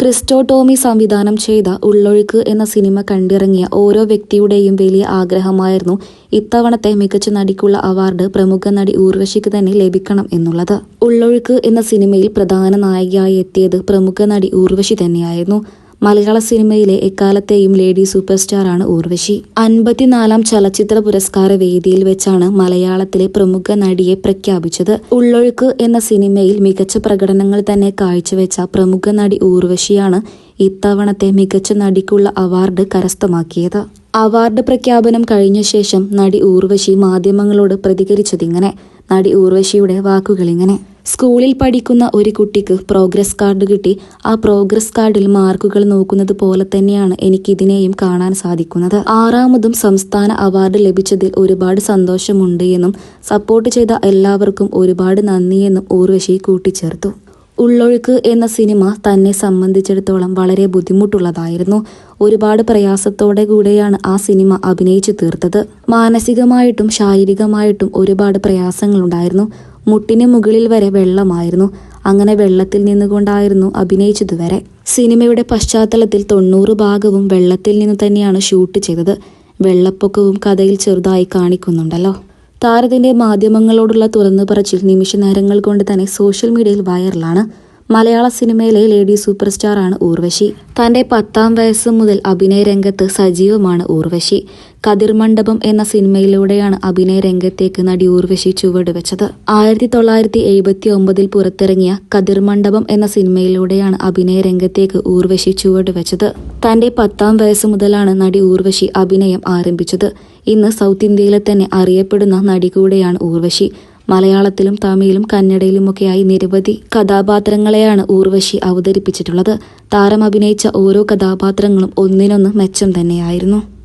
Cristo Tomy സംവിധാനം ചെയ്ത ഉള്ളൊഴുക്ക് എന്ന സിനിമ കണ്ടിറങ്ങിയ ഓരോ വ്യക്തിയുടെയും വലിയ ആഗ്രഹമായിരുന്നു ഇത്തവണത്തെ മികച്ച നടിക്കുള്ള അവാർഡ് പ്രമുഖ നടി ഊർവശിക്ക് തന്നെ ലഭിക്കണം എന്നുള്ളത്. ഉള്ളൊഴുക്ക് എന്ന സിനിമയിൽ പ്രധാന നായികയായി എത്തിയത് പ്രമുഖ നടി ഊർവശി തന്നെയായിരുന്നു. മലയാള സിനിമയിലെ എക്കാലത്തെയും ലേഡി സൂപ്പർ സ്റ്റാറാണ് ഊർവശി. അൻപത്തിനാലാം ചലച്ചിത്ര പുരസ്കാര വേദിയിൽ വെച്ചാണ് മലയാളത്തിലെ പ്രമുഖ നടിയെ പ്രഖ്യാപിച്ചത്. ഉള്ളൊഴുക്ക് എന്ന സിനിമയിൽ മികച്ച പ്രകടനങ്ങൾ തന്നെ കാഴ്ചവെച്ച പ്രമുഖ നടി ഊർവശിയാണ് ഇത്തവണത്തെ മികച്ച നടിക്കുള്ള അവാർഡ് കരസ്ഥമാക്കിയത്. അവാർഡ് പ്രഖ്യാപനം കഴിഞ്ഞ ശേഷം നടി ഊർവശി മാധ്യമങ്ങളോട് പ്രതികരിച്ചതിങ്ങനെ. നടി ഊർവശിയുടെ വാക്കുകളിങ്ങനെ. സ്കൂളിൽ പഠിക്കുന്ന ഒരു കുട്ടിക്ക് പ്രോഗ്രസ് കാർഡ് കിട്ടി. ആ പ്രോഗ്രസ് കാർഡിൽ മാർക്കുകൾ നോക്കുന്നത് പോലെ തന്നെയാണ് എനിക്കിതിനെയും കാണാൻ സാധിക്കുന്നത്. ആറാമതും സംസ്ഥാന അവാർഡ് ലഭിച്ചതിൽ ഒരുപാട് സന്തോഷമുണ്ട് എന്നും സപ്പോർട്ട് ചെയ്ത എല്ലാവർക്കും ഒരുപാട് നന്ദിയെന്നും ഊർവശി കൂട്ടിച്ചേർത്തു. ഉള്ളൊഴുക്ക് എന്ന സിനിമ തന്നെ സംബന്ധിച്ചിടത്തോളം വളരെ ബുദ്ധിമുട്ടുള്ളതായിരുന്നു. ഒരുപാട് പ്രയാസത്തോടെ കൂടെയാണ് ആ സിനിമ അഭിനയിച്ചു തീർത്തത്. മാനസികമായിട്ടും ശാരീരികമായിട്ടും ഒരുപാട് പ്രയാസങ്ങളുണ്ടായിരുന്നു. മുട്ടിന് മുകളിൽ വരെ വെള്ളമായിരുന്നു. അങ്ങനെ വെള്ളത്തിൽ നിന്നുകൊണ്ടായിരുന്നു അഭിനയിച്ചത് വരെ സിനിമയുടെ പശ്ചാത്തലത്തിൽ തൊണ്ണൂറ് ഭാഗവും വെള്ളത്തിൽ നിന്ന് തന്നെയാണ് ഷൂട്ട് ചെയ്തത്. വെള്ളപ്പൊക്കവും കഥയിൽ ചെറുതായി കാണിക്കുന്നുണ്ടല്ലോ. താരത്തിന്റെ മാധ്യമങ്ങളോടുള്ള തുറന്നു പറച്ചിൽ നിമിഷ നേരങ്ങൾ കൊണ്ട് തന്നെ സോഷ്യൽ മീഡിയയിൽ വൈറലാണ്. മലയാള സിനിമയിലെ ലേഡി സൂപ്പർ സ്റ്റാറാണ് ഊർവശി. തന്റെ പത്താം വയസ്സ് മുതൽ അഭിനയ രംഗത്ത് സജീവമാണ് ഊർവശി. കതിർ മണ്ഡപം എന്ന സിനിമയിലൂടെയാണ് അഭിനയ രംഗത്തേക്ക് നടി ഊർവശി ചുവടുവെച്ചത് ആയിരത്തി തൊള്ളായിരത്തി എഴുപത്തി ഒമ്പതിൽ പുറത്തിറങ്ങിയ കതിർ മണ്ഡപം എന്ന സിനിമയിലൂടെയാണ് അഭിനയ രംഗത്തേക്ക് ഊർവശി ചുവടുവെച്ചത് തന്റെ പത്താം വയസ്സ് മുതലാണ് നടി ഊർവശി അഭിനയം ആരംഭിച്ചത്. ഇന്ന് സൗത്ത് ഇന്ത്യയിലെ തന്നെ അറിയപ്പെടുന്ന നടി കൂടെയാണ് ഊർവശി. മലയാളത്തിലും തമിഴിലും കന്നഡയിലുമൊക്കെയായി നിരവധി കഥാപാത്രങ്ങളെയാണ് ഊർവശി അവതരിപ്പിച്ചിട്ടുള്ളത്. താരം അഭിനയിച്ച ഓരോ കഥാപാത്രങ്ങളും ഒന്നിനൊന്ന് മെച്ചം തന്നെയായിരുന്നു.